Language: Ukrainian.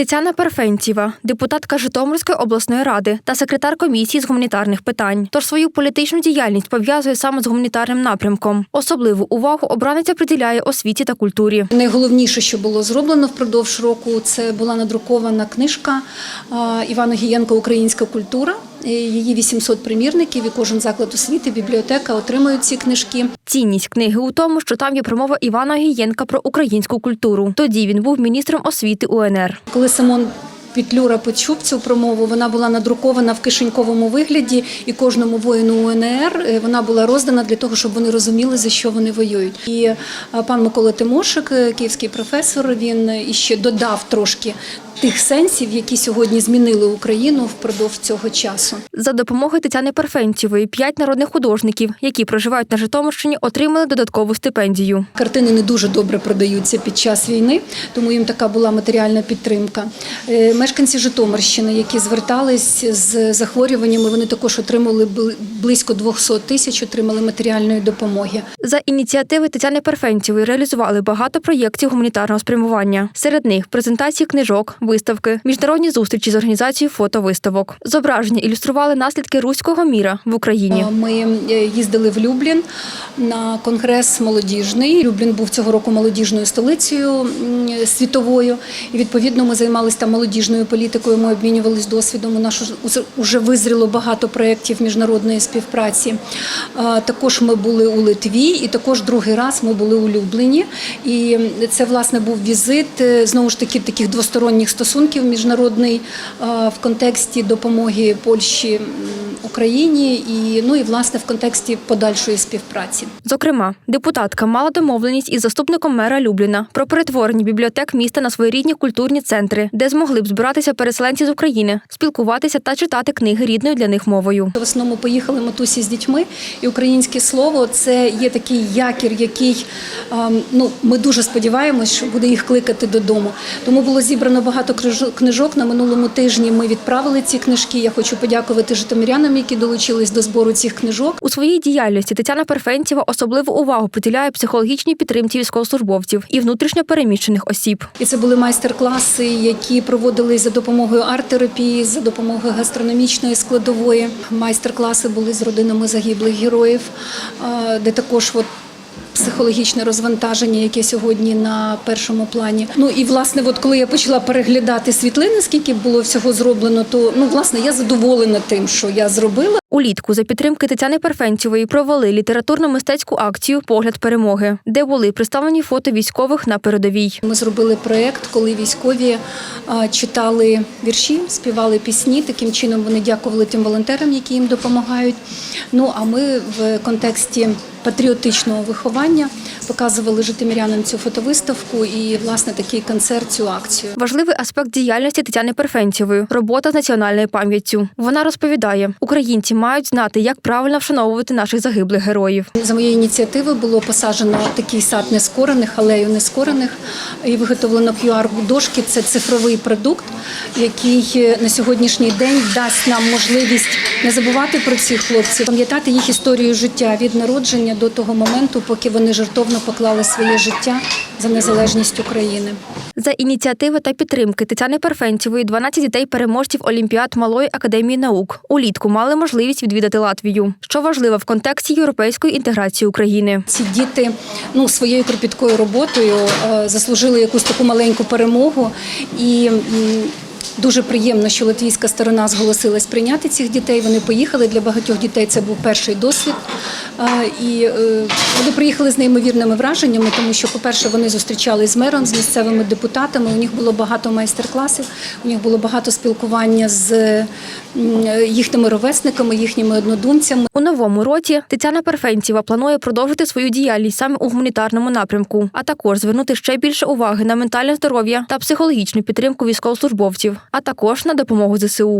Тетяна Перфенціва, депутатка Житомирської обласної ради та секретар комісії з гуманітарних питань. Тож свою політичну діяльність пов'язує саме з гуманітарним напрямком. Особливу увагу обраниця приділяє освіті та культурі. Найголовніше, що було зроблено впродовж року, це була надрукована книжка Івана Гієнко Українська культура. Е, Її 800 примірників, і кожен заклад освіти, бібліотека отримують ці книжки. Цінність книги у тому, що там є промова Івана Гієнка про українську культуру. Тоді він був міністром освіти УНР. Коли Симон Петлюра почув цю промову, вона була надрукована в кишеньковому вигляді, і кожному воїну УНР е, вона була роздана для того, щоб вони розуміли, за що вони воюють. І е, пан Микола Тимошик, київський професор, він іще додав трошки тих сенсів, які сьогодні змінили Україну впродовж цього часу. За допомогою Тетяни Перфенцівої п'ять народних художників, які проживають на Житомирщині, отримали додаткову стипендію. Картини не дуже добре продаються під час війни, тому їм така була матеріальна підтримка. Е, Мешканці Житомирщини, які звертались з захворюваннями, вони також отримали близько 200 тисяч, отримали матеріальної допомоги. За ініціативи Тетяни Перфенцівої реалізували багато проєктів гуманітарного спрямування. Серед них презентації книжок, виставки, міжнародні зустрічі з організацією фотовиставок. Зображення ілюстрували наслідки руського міра в Україні. Ми е, їздили в Люблін на конгрес молодіжний. Люблін був цього року молодіжною столицею світовою. І відповідно ми займалися там молодіжною політикою. Ми обмінювалися досвідом. У нас уже визріло багато проєктів міжнародної співпраці. Також ми були у Литві, і також другий раз ми були у Любліні. І це власне був візит е, знову ж таки таких двосторонніх стосунків міжнародний в контексті допомоги Польщі Україні і ну і власне в контексті подальшої співпраці. Зокрема, депутатка мала домовленість із заступником мера Любліна про перетворення бібліотек міста на своєрідні культурні центри, де змогли б збиратися переселенці з України, спілкуватися та читати книги рідною для них мовою. В основному поїхали матусі з дітьми, і українське слово це є такий якір, який ем, ну ми дуже сподіваємось, що буде їх кликати додому. Тому було зібрано багато книжок. На минулому тижні ми відправили ці книжки. Я хочу подякувати житомирянам, які долучились до збору цих книжок. У своїй діяльності Тетяна Перфенціва особливу увагу приділяє психологічній підтримці військовослужбовців і внутрішньо переміщених осіб. І це були майстер-класи, які проводились за допомогою арт-терапії, за допомогою гастрономічної складової. Майстер-класи були з родинами загиблих героїв, е, де також от психологічне розвантаження, яке сьогодні на першому плані. Ну і власне, от коли я почала переглядати світлини, скільки було всього зроблено, то ну власне я задоволена тим, що я зробила. Улітку за підтримки Тетяни Перфенцівої провели літературно-мистецьку акцію Погляд перемоги, де були представлені фото військових на передовій. Ми зробили проєкт, коли військові читали вірші, співали пісні. Таким чином вони дякували тим волонтерам, які їм допомагають. Ну а ми в контексті патріотичного виховання показували житомирянам цю фотовиставку і власне такий концерт, цю акцію. Важливий аспект діяльності Тетяни Перфенцівої робота з національною пам'яттю. Вона розповідає, українці мають знати, як правильно вшановувати наших загиблих героїв. За моєю ініціативи було посаджено такий сад нескорених, алею нескорених і виготовлено QR-дошки. Це цифровий продукт, який на сьогоднішній день дасть нам можливість не забувати про цих хлопців, пам'ятати їх історію життя від народження до того моменту, поки вони жертовно поклали своє життя за незалежність України. За ініціативи та підтримки Тетяни Перфенцівої 12 дітей переможців Олімпіад Малої академії наук улітку мали можливість відвідати Латвію, що важливо в контексті європейської інтеграції України. Ці діти ну своєю кропіткою роботою е, заслужили якусь таку маленьку перемогу і. Дуже приємно, що латвійська сторона зголосилась прийняти цих дітей. Вони поїхали для багатьох дітей. Це був перший досвід. Е, І е, вони приїхали з неймовірними враженнями, тому що, по-перше, вони зустрічались з мером, з місцевими депутатами. У них було багато майстер-класів, у них було багато спілкування з їхніми ровесниками, їхніми однодумцями. У новому році Тетяна Перфенціва планує продовжити свою діяльність саме у гуманітарному напрямку, а також звернути ще більше уваги на ментальне здоров'я та психологічну підтримку військовослужбовців, а також на допомогу ЗСУ.